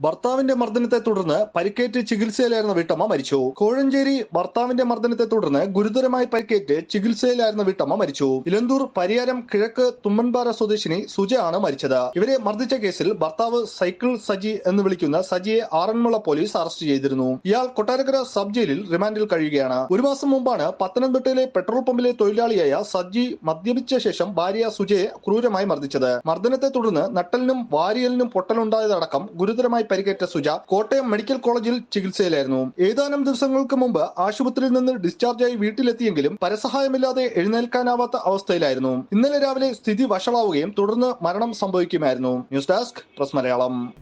ഭർത്താവിന്റെ മർദ്ദനത്തെ തുടർന്ന് പരിക്കേറ്റ് ചികിത്സയിലായിരുന്ന വീട്ടമ്മ മരിച്ചു. കോഴഞ്ചേരി ഭർത്താവിന്റെ മർദ്ദനത്തെ തുടർന്ന് ഗുരുതരമായി പരിക്കേറ്റ് ചികിത്സയിലായിരുന്ന വീട്ടമ്മ മരിച്ചു. ഇലന്തൂർ പരിയാരം കിഴക്ക് തുമ്മൻപാറ സ്വദേശിനി സുജ ആണ് മരിച്ചത്. ഇവരെ മർദ്ദിച്ച കേസിൽ ഭർത്താവ് സൈക്കിൾ സജി എന്ന് വിളിക്കുന്ന സജിയെ ആറന്മുള പോലീസ് അറസ്റ്റ് ചെയ്തിരുന്നു. ഇയാൾ കൊട്ടാരക്കര സബ് ജയിലിൽ റിമാൻഡിൽ കഴിയുകയാണ്. ഒരു മാസം മുമ്പാണ് പത്തനംതിട്ടയിലെ പെട്രോൾ പമ്പിലെ തൊഴിലാളിയായ സജി മദ്യപിച്ച ശേഷം ഭാര്യ സുജയെ ക്രൂരമായി മർദ്ദിച്ചത്. മർദ്ദനത്തെ തുടർന്ന് നട്ടലിനും വാരിയലിനും പൊട്ടലുണ്ടായതടക്കം ഗുരുതരമായി പരിക്കേറ്റ സുജ കോട്ടയം മെഡിക്കൽ കോളേജിൽ ചികിത്സയിലായിരുന്നു. ഏതാനും ദിവസങ്ങൾക്ക് മുമ്പ് ആശുപത്രിയിൽ നിന്ന് ഡിസ്ചാർജായി വീട്ടിലെത്തിയെങ്കിലും പരസഹായമില്ലാതെ എഴുന്നേൽക്കാനാവാത്ത അവസ്ഥയിലായിരുന്നു. ഇന്നലെ രാവിലെ സ്ഥിതി വഷളാവുകയും തുടർന്ന് മരണം സംഭവിക്കുമായിരുന്നു. News desk press Malayalam.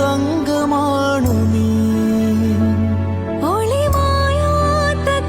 തങ്കമാണു നീ. ഒളിമായാത്ത